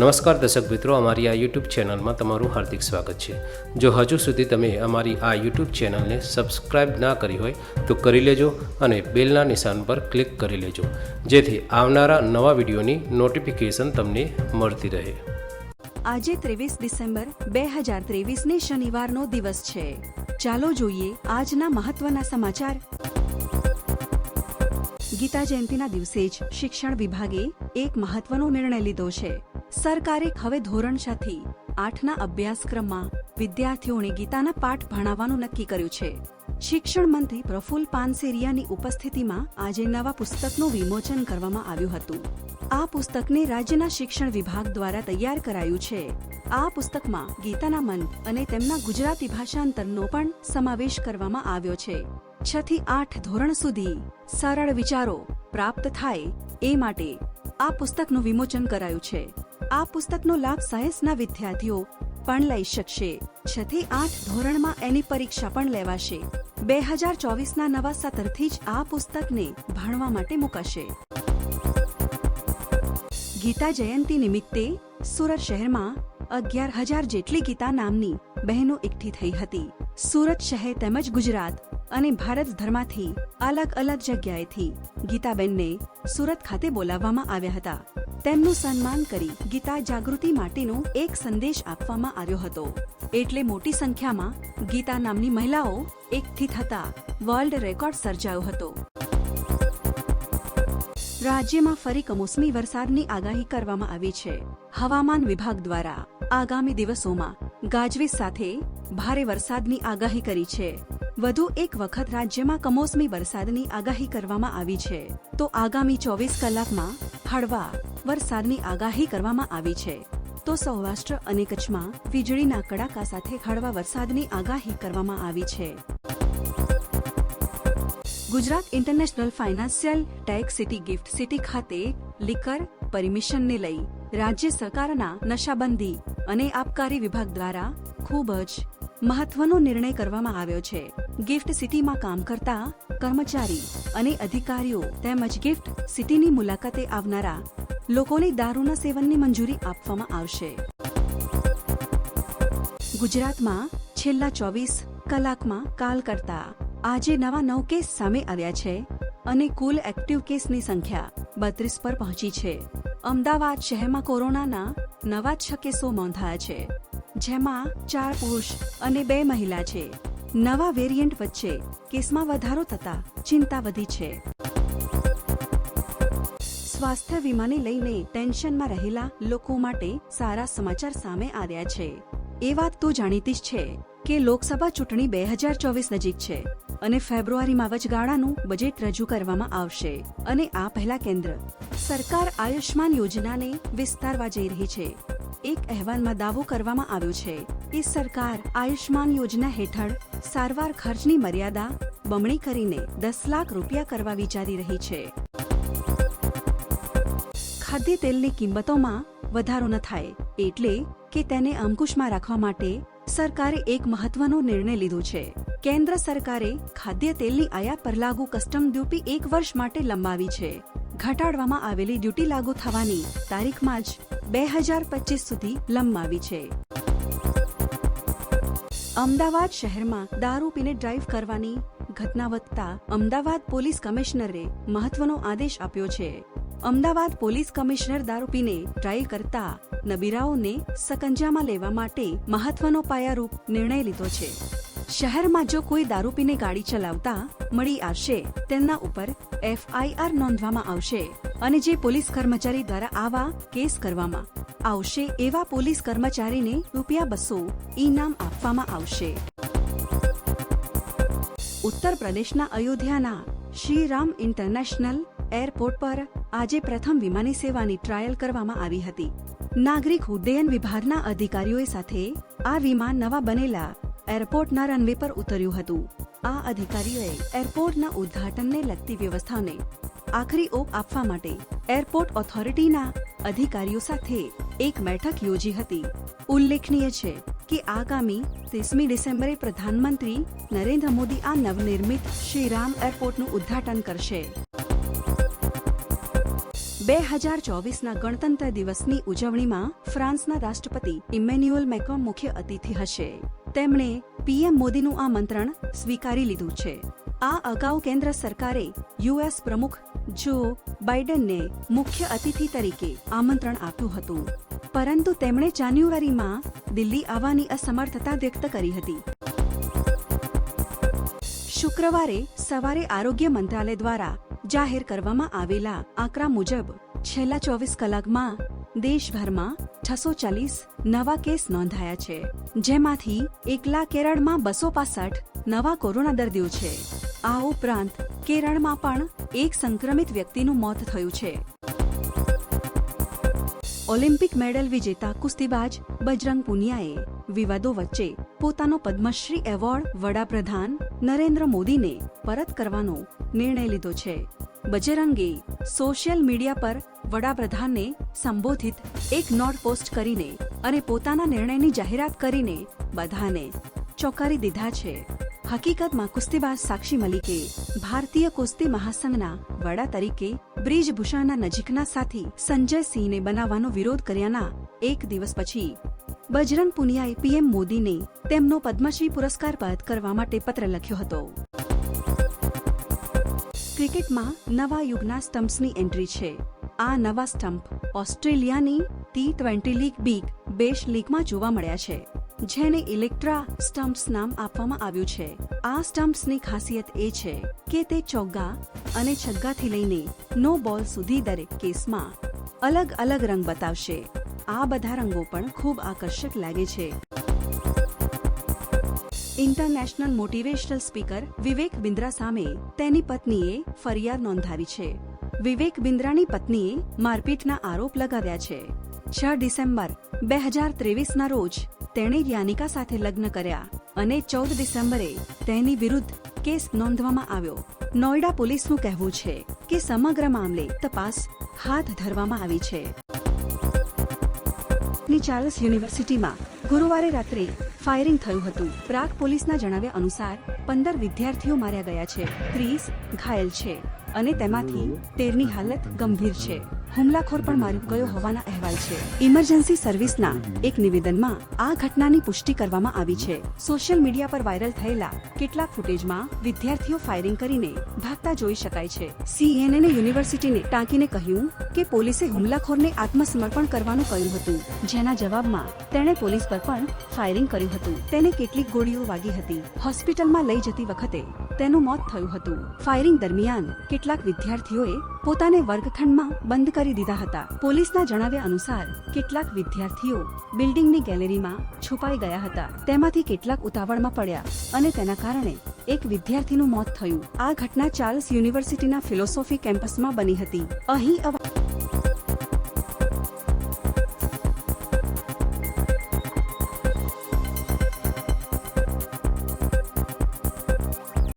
નમસ્કાર દર્શક મિત્રો, અમારી આ યુટ્યુબ ચેનલમાં તમારું હાર્દિક સ્વાગત છે. જો હજુ સુધી તમે અમારી આ યુટ્યુબ ચેનલને સબસ્ક્રાઇબ ના કરી હોય, તો કરી લેજો અને બેલના નિશાન પર ક્લિક કરી લેજો. જેથી આવનારા નવા વિડીયોની નોટિફિકેશન તમને મળતી રહે. આજે ત્રેવીસ ડિસેમ્બર બે હજાર ત્રેવીસને શનિવારનો દિવસ છે. ચાલો જોઈએ આજના મહત્વના સમાચાર. ગીતા જયંતિના દિવસે જ શિક્ષણ વિભાગે એક મહત્વનો નિર્ણય લીધો છે. સરકારે હવે ધોરણ છ થી આઠના અભ્યાસક્રમમાં વિદ્યાર્થીઓને ગીતાના પાઠ ભણાવવાનું નક્કી કર્યું છે. શિક્ષણ મંત્રી પ્રફુલ્લ પાનસેરિયાની ઉપસ્થિતિમાં આજે નવા પુસ્તકનું વિમોચન કરવામાં આવ્યું હતું. આ પુસ્તકને રાજ્યના શિક્ષણ વિભાગ દ્વારા તૈયાર કરાયું છે. આ પુસ્તકમાં ગીતાના મન અને તેમના ગુજરાતી ભાષાંતરનો પણ સમાવેશ કરવામાં આવ્યો છે. છ થી આઠ ધોરણ સુધી સરળ વિચારો પ્રાપ્ત થાય એ માટે આ પુસ્તકનું વિમોચન કરાયું છે. આ પુસ્તકનો લાભ સાયન્સના વિદ્યાર્થીઓ પણ લઈ શકશે. છ થી આઠ ધોરણમાં એની પરીક્ષા પણ લેવાશે. બે હજાર ચોવીસના નવા સત્રથી જ આ પુસ્તકને ભણવા માટે મુકાશે. ગીતા જયંતિ નિમિત્તે સુરત શહેરમાં અગિયાર હજાર જેટલી ગીતા નામની બહેનો એકઠી થઈ હતી. સુરત શહેર તેમજ ગુજરાત અને ભારતભરમાંથી અલગ અલગ જગ્યાએથી ગીતાબેનને સુરત ખાતે બોલાવવામાં આવ્યા હતા. તેમનું સન્માન કરી ગીતા જાગૃતિ માટેનો એક સંદેશ આપવામાં આવ્યો હતો. એટલે મોટી સંખ્યામાં ગીતા નામની મહિલાઓ એકઠી થતા વર્લ્ડ રેકોર્ડ સર્જાયો હતો. રાજ્યમાં ફરી કમોસમી વરસાદની આગાહી કરવામાં આવી છે. હવામાન વિભાગ દ્વારા આગામી દિવસોમાં ગાજવીજ સાથે ભારે વરસાદની આગાહી કરી છે. વધુ એક વખત રાજ્યમાં કમોસમી વરસાદની આગાહી કરવામાં આવી છે. તો આગામી ચોવીસ કલાકમાં હળવા વરસાદની આગાહી કરવામાં આવી છે. તો સૌરાષ્ટ્ર અને કચ્છમાં વીજળીના કડાકા સાથે હળવા વરસાદની આગાહી કરવામાં આવી છે. Gujarat international financial tech city gift city ખાતે લિકર પરમિશનને લઈ રાજ્ય સરકારના નશાબંધી અને આબકારી વિભાગ દ્વારા ખૂબ જ મહત્વનો નિર્ણય કરવામાં આવ્યો છે. ગિફ્ટ સિટીમાં કામ કરતા કર્મચારી અને અધિકારીઓ તેમજ ગિફ્ટ સિટીની મુલાકાતે આવનારા લોકોને દારૂના સેવનની મંજૂરી આપવામાં આવશે. ગુજરાતમાં છેલ્લા ચોવીસ કલાકમાં કાલ કરતા આજે નવા નવ કેસ સામે આવ્યા છે અને કુલ એક્ટિવ કેસની સંખ્યા બત્રીસ પર પહોંચી છે. અમદાવાદ શહેરમાં કોરોનાના નવા છ કેસો નોંધાયા છે. જેમાં ચાર પુરુષ અને બે મહિલા છે. નવા વેરિયન્ટ વચ્ચે કેસમાં વધારો થતા ચિંતા વધી છે. સ્વાસ્થ્ય વીમાને લઈને ટેન્શનમાં રહેલા લોકો માટે સારા સમાચાર સામે આવ્યા છે. એ વાત તો જાણીતી જ છે કે લોકસભા ચૂંટણી બે હજાર ચોવીસ નજીક છે અને ફેબ્રુઆરીમાં વચગાળાનું બજેટ રજૂ કરવામાં આવશે અને આ પહેલા કેન્દ્ર સરકાર આયુષ્માન યોજનાને વિસ્તારવા જઈ રહી છે. એક અહેવાલમાં દાવો કરવામાં આવ્યો છે કે સરકાર આયુષ્માન યોજના હેઠળ સારવાર ખર્ચની મર્યાદા બમણી કરીને દસ લાખ રૂપિયા કરવા વિચારી રહી છે. ખાદ્ય તેલની કિંમતોમાં વધારો ન થાય એટલે કે તેને અંકુશમાં રાખવા માટે સરકારે એક મહત્વનો નિર્ણય લીધો છે. કેન્દ્ર સરકારે ખાદ્ય તેલની આયાત પર લાગુ કસ્ટમ ડ્યુટી એક વર્ષ માટે લંબાવી છે. ઘટાડવામાં આવેલી ડ્યુટી લાગુ થવાની તારીખમાં જ બે હજાર પચીસ સુધી લંબાવી છે. અમદાવાદ શહેરમાં દારૂ પીને ડ્રાઈવ કરવાની ઘટના વધતા અમદાવાદ પોલીસ કમિશનરે મહત્વનો આદેશ આપ્યો છે. અમદાવાદ પોલીસ કમિશનર દારૂ પીને ડ્રાઈવ કરતા નબીરાઓને સકંજામાં લેવા માટે મહત્વનો પાયારૂપ નિર્ણય લીધો છે. શહેરમાં જો કોઈ દારૂ પીને ગાડી ચલાવતા મળી આવશે, તેમના ઉપર એફઆઈઆર નોંધવામાં આવશે અને જે પોલીસ કર્મચારી દ્વારા આવા કેસ કરવામાં આવશે, એવા પોલીસ કર્મચારીને રૂપિયા બસો ઇનામ આપવામાં આવશે. ઉત્તર પ્રદેશના અયોધ્યાના શ્રીરામ ઇન્ટરનેશનલ એરપોર્ટ પર આજે પ્રથમ વિમાની સેવાની ટ્રાયલ કરવામાં આવી હતી. નાગરિક ઉડ્ડયન વિભાગના અધિકારીઓ સાથે આ વિમાન નવા બનેલા એરપોર્ટના રનવે પર ઉતર્યું હતું. આ અધિકારીઓએ એરપોર્ટના ઉદ્ઘાટનને લગતી વ્યવસ્થાને આખરી ઓપ આપવા માટે એરપોર્ટ ઓથોરિટીના અધિકારીઓ સાથે એક બેઠક યોજી હતી. ઉલ્લેખનીય છે કે આગામી ત્રીસમી ડિસેમ્બરે પ્રધાનમંત્રી નરેન્દ્ર મોદી આ નવનિર્મિત શ્રીરામ એરપોર્ટનું ઉદ્ઘાટન કરશે. બે હજાર ચોવીસના ગણતંત્ર દિવસની ઉજવણીમાં ફ્રાન્સના રાષ્ટ્રપતિ ઇમેન્યુઅલ મેક્રોન મુખ્ય અતિથિ હશે. તેમણે પીએમ મોદીનું આમંત્રણ સ્વીકારી લીધું છે. આ અગાઉ કેન્દ્ર સરકારે યુએસ પ્રમુખ જો બાઇડનને મુખ્ય અતિથિ તરીકે આમંત્રણ આપ્યું હતું. પરંતુ તેમણે જાન્યુઆરીમાં દિલ્હી આવવાની અસમર્થતા વ્યક્ત કરી હતી. શુક્રવારે સવારે આરોગ્ય મંત્રાલય દ્વારા જાહેર કરવામાં આવેલા આંકડા મુજબ, છેલ્લા ચોવીસ કલાકમાં દેશભરમાં છસો ચાલીસ નવા કેસ નોંધાયા છે, જેમાંથી એકલા કેરળમાં બસો પાસઠ નવા કોરોના દર્દીઓ છે. આ ઉપરાંત, કેરળમાં પણ એક સંક્રમિત વ્યક્તિનું મોત થયું છે. ઓલિમ્પિક મેડલ વિજેતા કુસ્તીબાજ બજરંગ પુનિયાએ વિવાદો વચ્ચે પોતાનો પદ્મશ્રી એવોર્ડ વડાપ્રધાન નરેન્દ્ર મોદીને પરત કરવાનો નિર્ણય લીધો છે. બજરંગે સોશિયલ મીડિયા પર વડાપ્રધાનને સંબોધિત એક નોટ પોસ્ટ કરીને અને પોતાના નિર્ણયની જાહેરાત કરીને બધાને ચોંકારી દીધા છે. હકીકતમાં કુસ્તીબાજ સાક્ષી મલિકે ભારતીય કુસ્તી મહાસંઘના વડા તરીકે બ્રિજભૂષણના નજીકના સાથી સંજય સિંહને બનાવવાનો વિરોધ કર્યાના એક દિવસ પછી બજરંગ પુનિયાએ પીએમ મોદીને તેમનો પદ્મશ્રી પુરસ્કાર બાદ કરવા માટે પત્ર લખ્યો હતો. ક્રિકેટમાં નવા યુગના સ્ટમ્પ્સની એન્ટ્રી છે. આ નવા સ્ટમ્પ ઓસ્ટ્રેલિયાની T twenty league big bash લીગમાં જોવા મળ્યા છે, જેને ઇલેક્ટ્રા સ્ટમ્પ્સ નામ આપવામાં આવ્યું છે. આ સ્ટમ્પ્સની ખાસિયત એ છે કે તે ચોગ્ગા અને છગ્ગાથી લઈને નો બોલ સુધી દરેક કેસમાં અલગ અલગ રંગ બતાવશે. આ બધા રંગો પણ ખૂબ આકર્ષક લાગે છે. International motivational speaker Vivek Bindra સામે તેની પત્નીએ ફરિયાદ નોંધાવી છે. વિવેક બિન્દ્રાની પત્નીએ મારપીટના આરોપ લગાવ્યા છે. છ ડિસેમ્બર બે હજાર ત્રેવીસના રોજ તેણે યાનિકા સાથે લગ્ન કર્યા અને ચૌદ ડિસેમ્બરે તેની વિરુદ્ધ કેસ નોંધવામાં આવ્યો. નોઈડા પોલીસનું કહેવું છે કે સમગ્ર મામલે તપાસ હાથ ધરવામાં આવી છે. ની ચાર્લ્સ યુનિવર્સિટીમાં ગુરુવારે રાત્રે ફાયરિંગ થયું હતું. પ્રાગ પોલીસના જણાવ્યા અનુસાર પંદર વિદ્યાર્થીઓ માર્યા ગયા છે. ત્રીસ ઘાયલ છે અને તેમાંથી તેરની હાલત ગંભીર છે. હુમલાખોર પણ માર્યો ગયો હોવાના અહેવાલ છે. ઇમરજન્સી સર્વિસના એક નિવેદનમાં આ ઘટનાની પુષ્ટિ કરવામાં આવી છે. સોશિયલ મીડિયા પર વાયરલ થયેલા કેટલાક ફૂટેજમાં વિદ્યાર્થીઓ ફાયરિંગ કરીને ભાગતા જોઈ શકાય છે. સીએનએને યુનિવર્સિટીને ટાંકીને કહ્યું કે પોલીસે હુમલાખોરને આત્મસમર્પણ કરવાનું કહ્યું હતું. જેના જવાબમાં તેણે પોલીસ પર પણ ફાયરિંગ કર્યું હતું. તેને કેટલીક ગોળીઓ વાગી હતી. હોસ્પિટલમાં લઈ જતી વખતે તેનું મોત થયું હતું. ફાયરિંગ દરમિયાન કેટલાક વિદ્યાર્થીઓએ પોતાને વર્ગખંડમાં બંધ કરી દીધા હતા. પોલીસના જણાવ્યા અનુસાર, કેટલાક વિદ્યાર્થીઓ બિલ્ડિંગની ગેલેરીમાં છુપાઈ ગયા હતા. તેમાંથી કેટલાક ઉતાવળમાં પડ્યા અને તેના કારણે એક વિદ્યાર્થીનું મોત થયું. આ ઘટના ચાર્લ્સ યુનિવર્સિટીના ફિલોસોફી કેમ્પસમાં બની હતી. અહીં